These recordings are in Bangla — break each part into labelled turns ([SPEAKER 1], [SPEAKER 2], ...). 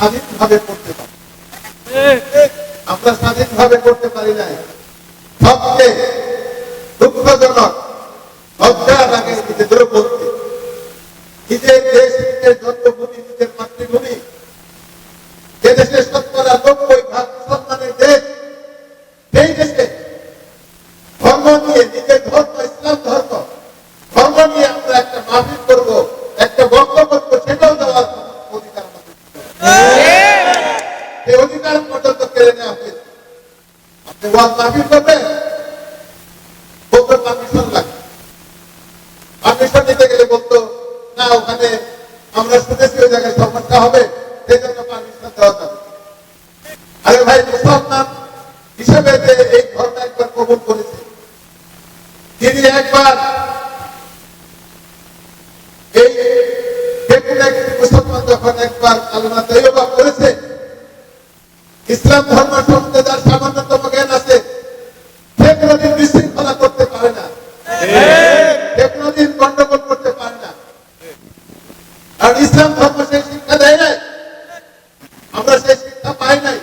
[SPEAKER 1] স্বাধীনভাবে করতে পারি। আমরা স্বাধীনভাবে করতে পারি নাই। সবচেয়ে দুঃখজনক লজ্জা লাগে নিজেদেরও বলতে নিজের দেশ, নিজের জন্মভূমি, নিজের মাতৃভূমি, যে দেশে শতকরা নব্বই ভাগ মুসলমানের দেশ, সেই দেশে ধর্ম নিয়ে নিজের আপনি ওয়াজ মাহফিল করবেন বলতো পারমিশন লাগে পারমিশন নিতে গেলে বলতো, না, ওখানে আমরা শুনেছি ওই জায়গায় সমস্যা হবে, সেই জন্য পারমিশন দেওয়া যাবে। আরে ভাই, মুসলমান হিসেবে যে এই ধর্ম একবার এই মুসলমান যখন একবার তৈবা করেছে, ইসলাম ধর্ম সম্বন্ধে যার সামান্যতম জ্ঞান আছে সে কোনোদিন বিশৃঙ্খলা করতে পারে না সে কোনোদিন গন্ডগোল করতে পারে না আর ইসলাম ধর্ম সেই শিক্ষা দেয় নাই আমরা সেই শিক্ষা পাই নাই।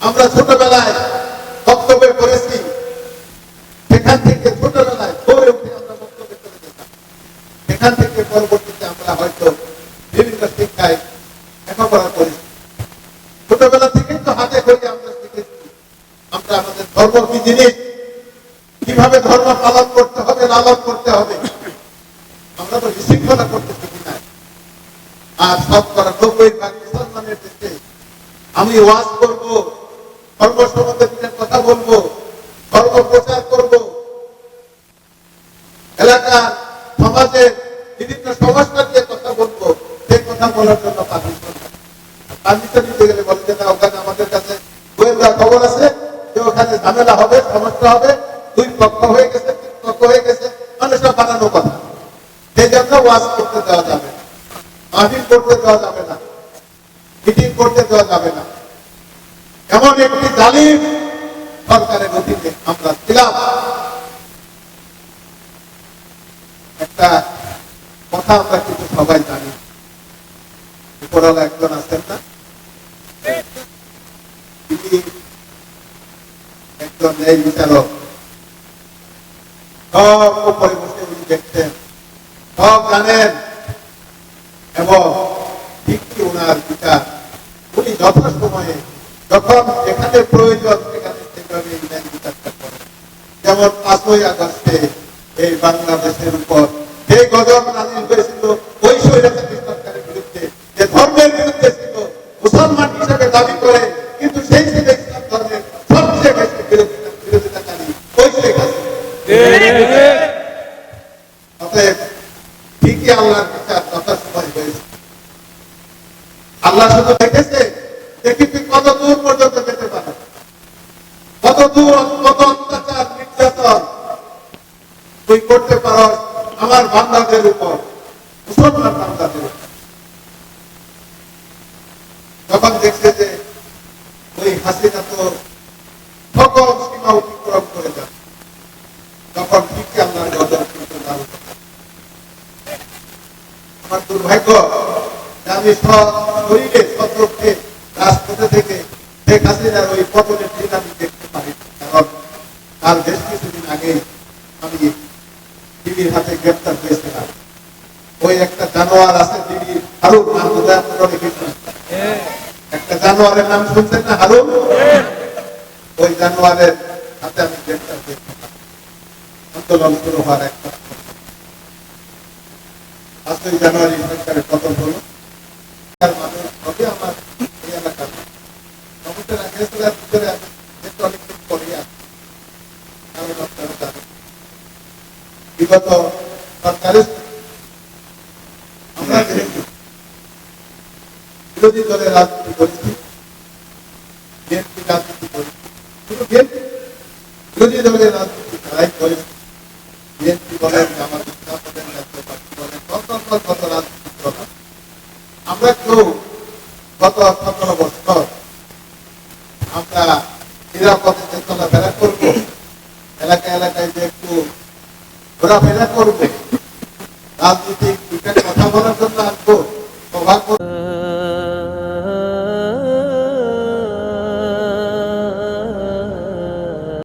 [SPEAKER 1] আমরা ছোটবেলায় বক্তব্যে পড়েছি সেখান থেকে ছোটবেলায় ভোরে উঠে আমরা বক্তব্যে চলে যেতাম সেখান থেকে পরবর্তীতে আমরা হয়তো বিভিন্ন শিক্ষায় লেখাপড়া করেছি ছোটবেলা থেকেই তো হাতে করে আমরা শিখেছি। আমরা আমাদের ধর্ম কি জিনিস? কীভাবে ধর্ম পালন করতে হবে, লালন করতে হবে? আমরা তো বিশৃঙ্খলা করতে শিখি না আর সব করা নব্বই মুসলমানের আমি ওয়াজ করব ধর্ম সম্বন্ধে কথা বলব ধর্ম প্রচার করব। এলাকার সমাজের বিভিন্ন সমস্যা নিয়ে কথা বলব, সেই কথা বলার জন্য পারমিশন নিতে গেলে বলে যে, না, ওখানে আমাদের কাছে গোয়েন্দা খবর আছে যে ওখানে ঝামেলা হবে, সমস্যা হবে, দুই পক্ষ হয়ে গেছে, তিন পক্ষ হয়ে গেছে মানে সব বানানো কথা। সেই জন্য ওয়াজ করতে দেওয়া যাবে না। মাহফিল করতে দেওয়া যাবে না। মিটিং করতে দেওয়া যাবে না। এমন একটি জালিম সরকারের অধীনে আমরা ছিলাম। একটা কথা আমরা কিন্তু সবাই জানি। উপরওয়ালা একজন আছেন না? তিনি একজন এই বিচারক। সব উপরে বসে উনি দেখতেন। সব জানেন। এবং ঠিকই ওনার বিচার? যথাসময়ে যখন যেখানে প্রয়োজন, সেখানে সেভাবে বিচারটা করেন যেমন পাঁচই আগস্টে এই বাংলাদেশের উপর যে গজব নাজিল হয়েছিল, ওই স্বৈরাচারী সরকারের বিরুদ্ধে, যে ধর্মের বিরুদ্ধে ছিল, মুসলমান দাবি করে, কিন্তু সেই ইসলাম ধর্মের সবচেয়ে বেশি বিরোধিতা ওই শেখ অতএব ঠিকই আল্লাহর বিচার যথাসময় হয়েছে। আল্লাহ শুধু দেখেছে দেখি তুই কত দূর পর্যন্ত যেতে পারে কত দূর কত অত্যাচার, নির্যাতন তুই করতে পারো আমার বান্দাদের উপর, মুসলমান বান্দাদের উপর। তখন দেখছে যে ওই হাসিনা তো সকল সীমা অতিক্রম করে যাবে তখন ঠিকই আল্লাহর গজব কিন্তু তার আমার দুর্ভাগ্য আমি সব শরীরে সতর্কে রাজপথে থেকে শেখ হাসিনার ওই পতনের তার বেশ কিছুদিন আগে আমি দিদির হাতে গ্রেপ্তার হয়েছিলাম। ওই একটা জানোয়ার আছে দিদির হারুন, নাম। একটা জানোয়ারের নাম শুনছেন না, হারুন? ওই জানোয়ারের হাতে আমি গ্রেপ্তার হয়েছিলাম। আন্দোলন শুরু হওয়ার একটা পাঁচই জানুয়ারি সরকারের পতন হলো। মানুষ হবে আমার এই এলাকার সমস্যার আগে তার ভিতরে আমি যেহেতু অনেকদিন পরে আছি কারণ আপনারা জানেন বিগত সরকারের আমরা বিরোধী দলের রাজনীতি করেছি বিএনপি রাজনীতি করেছি শুধু বিএনপি, বিরোধী দলের রাজনীতি তারাই করেছে। বিএনপি বলেন আমরা কেউ গত সতেরো বছর আমরা নিরাপদে যে ঘোরাফেরা করবে। রাজনৈতিক কথা বলার জন্য আসব। সভা